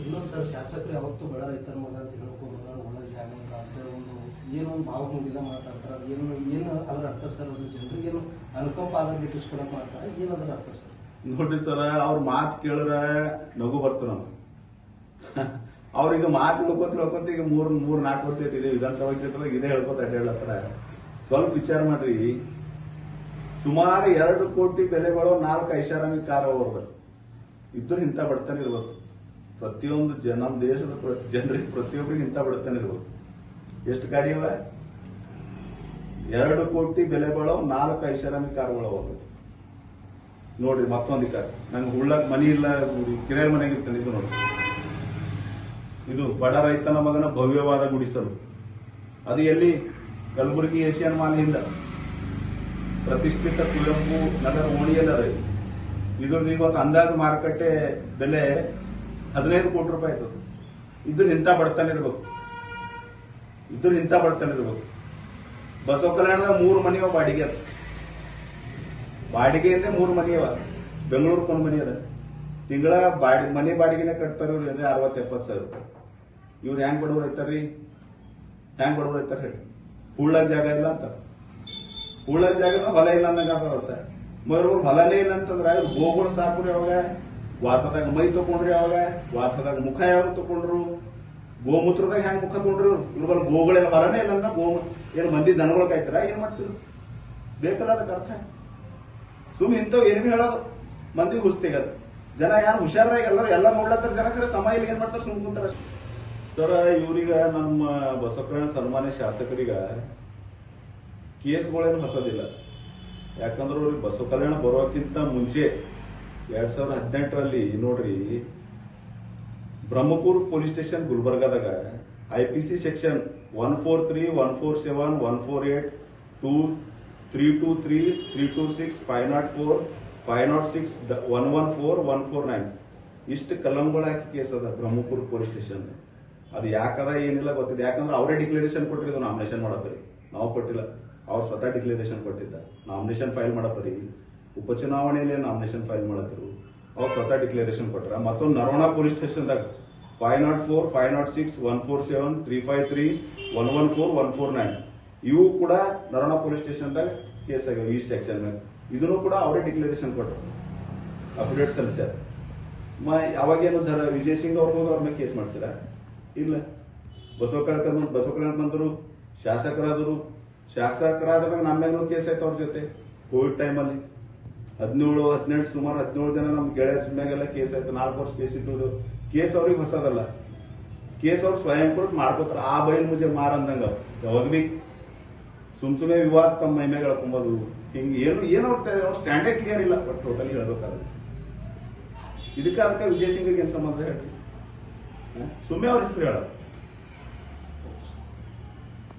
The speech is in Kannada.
ಇನ್ನೊಂದು ಸರ್ ಶಾಸಕರು ಯಾವತ್ತೂ ಬಡ ರೈತರ ಮಗ ಅಂತ ಹೇಳ್ಕೊಂಡು ಒಳ್ಳೆ ಜಾಗ ಇಲ್ಲ ಅಂತ ಒಂದು ಏನೋ ಒಂದು ಭಾವ ಮುಗಿದ ಮಾತಾಡ್ತಾರೆ. ಏನು ಏನು ಅದರ ಅರ್ಥ ಸರ್? ಅದು ಜನರಿಗೇನು ಅನುಕಂಪ ಆದಾಗ ಗಿಟ್ಟಿಸ್ಕೊಳಕ್ ಮಾಡ್ತಾರೆ. ಏನು ಅದರ ಅರ್ಥ ಸರ್? ನೋಡಿ ಸರ್, ಅವ್ರ ಮಾತು ಕೇಳಿದ್ರೆ ನಗು ಬರ್ತು ನಾನು ಅವ್ರಿಗೆ ಮಾತು ಹೇಳ್ಕೊತ ಹೇಳ್ಕೊತ ಈಗ ಮೂರ್ ಮೂರ್ ನಾಲ್ಕು ವರ್ಷ ಇದೆ ವಿಧಾನಸಭಾ ಕ್ಷೇತ್ರದಾಗ ಇದೇ ಹೇಳ್ಕೊತ ಹೇಳತ್ರ ಸ್ವಲ್ಪ ವಿಚಾರ ಮಾಡ್ರಿ. ಸುಮಾರು ಎರಡು ಕೋಟಿ ಬೆಲೆ ಬಾಳೋ ನಾಲ್ಕು ಐಷಾರಾಮಿ ಕಾರ್ ಅವ್ರದ್ದು. ಇದ್ದು ಇಂಥ ಬಡತನ ಇರ್ಬೇಕು ಪ್ರತಿಯೊಂದು ನಮ್ಮ ದೇಶದ ಜನರಿಗೆ ಪ್ರತಿಯೊಬ್ಬರಿಗೆ ಇಂಥ ಬಡತನ ಇರ್ಬೋದು. ಎಷ್ಟು ಗಾಡಿ ಅವ? ಎರಡು ಕೋಟಿ ಬೆಲೆ ಬಾಳೋ ನಾಲ್ಕು ಐಷಾರಾಮಿ ಕಾರ್ಗಳು ಅವ ನೋಡ್ರಿ, ಮತ್ತೊಂದು ಕಾರ್ ನಂಗೆ ಉಳ್ಳಕ್ ಮನಿ ಇಲ್ಲ ಕಿರಾಯ ಮನೆಗೆ ಇರ್ತಾನೆ ಇದು ನೋಡಿ ಇದು ಬಡ ರೈತನ ಮಗನ ಭವ್ಯವಾದ ಗುಡಿಸಲು ಅದು. ಎಲ್ಲಿ? ಕಲಬುರಗಿ ಏಷ್ಯನ್ ಮಾಲ್ನಿಂದ ಪ್ರತಿಷ್ಠಿತ ಕುವೆಂಪು ನಗರ ಓಣಿಯಲ್ಲ ಇದ್ರದ್ದು ಇವತ್ತು ಅಂದಾಜು ಮಾರುಕಟ್ಟೆ ಬೆಲೆ ಹದಿನೈದು ಕೋಟಿ ರೂಪಾಯಿ ಆಯ್ತು ಇದ್ರ ಇಂಥ ಬಡತನ ಇರ್ಬೇಕು. ಇದ್ರ ಇಂಥ ಬಡತನ ಇರ್ಬೇಕು. ಬಸವ ಕಲ್ಯಾಣದಾಗ ಮೂರು ಮನೆ ಅವ ಬಾಡಿಗೆ ಅದ. ಬಾಡಿಗೆಯಿಂದ ಮೂರು ಮನೆ ಅವ. ಬೆಂಗಳೂರು ಒಂದು ಮನೆ ಅದ. ತಿಂಗಳ ಬಾಡಿ, ಮನೆ ಬಾಡಿಗೆನೆ ಕಟ್ತಾರ ಇವ್ರು ಅಂದ್ರೆ ಅರವತ್ತು ಎಪ್ಪತ್ತು ಸಾವಿರ ರೂಪಾಯಿ. ಇವ್ರು ಹೆಂಗ್ ಬಡವ್ರು ಐತಾರ್ರಿ? ಹೆಂಗ್ ಬಡವ್ರು ಐತಾರ ಹೇಳಿ. ಉಳ್ಳಾಗ ಜಾಗ ಇಲ್ಲ ಅಂತ. ಉಳ್ಳಾಗ ಜಾಗ ಹೊಲ ಇಲ್ಲ ಅದಾವತ್ತ ಮರು ಹೊಲನೇ ಇಲ್ಲ ಅಂತಂದ್ರೆ ಗೋಗಳು ಸಾಕು ಅವಾಗ ವಾತದಾಗ ಮೈ ತಗೊಂಡ್ರಿ ಅವಾಗ ವಾತದಾಗ ಮುಖ ಯಾವ ತಗೊಂಡ್ರು? ಗೋಮೂತ್ರದಾಗ ಹೆಂಗ್ ಮುಖ ತಗೊಂಡ್ರು? ಇಲ್ಲ ಗೋಗಳೆಲ್ಲ ಬರನೇ ಇಲ್ಲ ಗೋ ಏನ್ ಮಂದಿ ದನಗಳ ಕಾಯ್ತಾರ? ಏನ್ ಮಾಡ್ತಿರು ಬೇಕಲ್ಲ ಅದಕ್ಕೆ ಅರ್ಥ? ಸುಮ್ ಇಂಥವ್ ಏನು ಹೇಳೋದು. ಮಂದಿ ಹುಸ್ತಿಗದ. ಜನ ಯಾರು ಹುಷಾರಾಗಿ ಎಲ್ಲರೂ ಎಲ್ಲ ನೋಡ್ಲತ್ತಾರ ಜನ ಖರೆ ಸಮ ಇಲ್ಲಿ ಏನ್ ಮಾಡ್ತಾರೆ? ಸುಮ್ ಕುಂತಾರ ಸರ, ಇವ್ರಿಗ ನಮ್ಮ ಬಸವಕರಣ ಸನ್ಮಾನ್ಯ ಶಾಸಕರಿಗ ಕೇಸ್ಗಳೇನು ಹೊಸದಿಲ್ಲ. ಯಾಕಂದ್ರೆ ಅವ್ರಿಗೆ ಬಸವ ಕಲ್ಯಾಣ ಬರೋಕ್ಕಿಂತ ಮುಂಚೆ ಎರಡ್ ಸಾವಿರದ ಹದಿನೆಂಟರಲ್ಲಿ ನೋಡ್ರಿ, Brahmapur police station ಗುಲ್ಬರ್ಗಾದಾಗ I P C section one four three one four seven one four eight two three two three three two six five naught four five naught six one one four one four nine ಇಷ್ಟು ಕಲಂಗಳ ಹಾಕಿ ಕೇಸ್ ಅದ ಬ್ರಹ್ಮಪುರ್ ಪೊಲೀಸ್ ಸ್ಟೇಷನ್. ಅದು ಯಾಕದ ಏನಿಲ್ಲ ಗೊತ್ತಿಲ್ಲ. ಯಾಕಂದ್ರೆ ಅವರೇ ಡಿಕ್ಲರೇಷನ್ ಕೊಟ್ಟಿರೋದು ನಾಮಿನೇಷನ್ ಮಾಡತ್ತರಿ ನಾವು ಕೊಟ್ಟಿಲ್ಲ. ಅವ್ರು ಸ್ವತಃ ಡಿಕ್ಲರೇಷನ್ ಕೊಟ್ಟಿದ್ದ. ನಾಮಿನೇಷನ್ ಫೈಲ್ ಮಾಡತ್ತೀರಿ ಉಪಚುನಾವಣೆಯಲ್ಲಿ ನಾಮಿನೇಷನ್ ಫೈಲ್ ಮಾಡಿದ್ರು. ಅವ್ರು ಸ್ವತಃ ಡಿಕ್ಲರೇಷನ್ ಕೊಟ್ಟರೆ ಮತ್ತೊಂದು Narona police ಸ್ಟೇಷನ್ದಾಗ five naught four five naught six one four seven three five three one one four one four nine ಇವು ಕೂಡ ನರೋಣ ಪೊಲೀಸ್ ಸ್ಟೇಷನ್ದಾಗ ಕೇಸ್ ಆಗ್ಯಾವ ಈ ಸೆಕ್ಷನ್ ಇದನ್ನು ಕೂಡ ಅವರೇ ಡಿಕ್ಲರೇಷನ್ ಕೊಟ್ಟರು ಅಪ್ಡೇಟ್ ಸಲ್ಲಿಸ್ಯಾರ. ಮ, ಯಾವಾಗೇನು ಧರ, ವಿಜಯ್ ಸಿಂಗ್ ಅವ್ರ ಹೋಗಿ ಅವ್ರ ಮೇಲೆ ಕೇಸ್ ಮಾಡ್ಸಿರ ಇಲ್ಲ. ಬಸವ ಬಸವ ಕಲ್ಯಾಣ ಬಂದರು, ಶಾಸಕರಾದರು. ಶಾಸಕರಾದ ಮ್ಯಾಗ ನಮ್ಮ ಕೇಸ್ ಆಯ್ತು ಅವ್ರ ಜೊತೆ. ಕೋವಿಡ್ ಟೈಮಲ್ಲಿ ಹದಿನೇಳು, ಹದಿನೆಂಟು, ಸುಮಾರು ಹದಿನೇಳು ಜನ ನಮ್ಮ ಗೆಳೆಯರ ಮ್ಯಾಗೆಲ್ಲ ಕೇಸ್ ಆಯ್ತು. ನಾಲ್ಕು ವರ್ಷ ಕೇಸ್ ಇಟ್ಟು ಕೇಸ್ ಅವ್ರಿಗೆ ಹೊಸದಲ್ಲ. ಕೇಸ್ ಅವ್ರು ಸ್ವಯಂ ಕೊಟ್ಟು ಮಾಡ್ಕೋತಾರ. ಆ ಬೈಲ್ ಮುಜೆ ಮಾರ ಅಂದಂಗ. ಯಾವಾಗ ಬಿ ಸುಮ್ ಸುಮ್ಮನೆ ವಿವಾದ ತಮ್ಮ ಮೈ ಮ್ಯಾಗ ಹೇಳ್ಕೊಂಬೋದು ಹಿಂಗೆ ಏನು ಏನು ಅವ್ರ ಸ್ಟ್ಯಾಂಡರ್ಡ್ ಕ್ಲಿಯರ್ ಇಲ್ಲ ಬಟ್ ಟೋಟಲಿ ಹೇಳ್ಬೇಕಾದ್ರೆ ಇದಕ್ಕೆ ಅದಕ್ಕೆ ವಿಜಯ್ ಸಿಂಗ್ ಏನ್ ಸಂಬಂಧ ಹೇಳಿ? ಸುಮ್ಮನೆ ಅವ್ರ ಹೆಸರು ಹೇಳೋದು.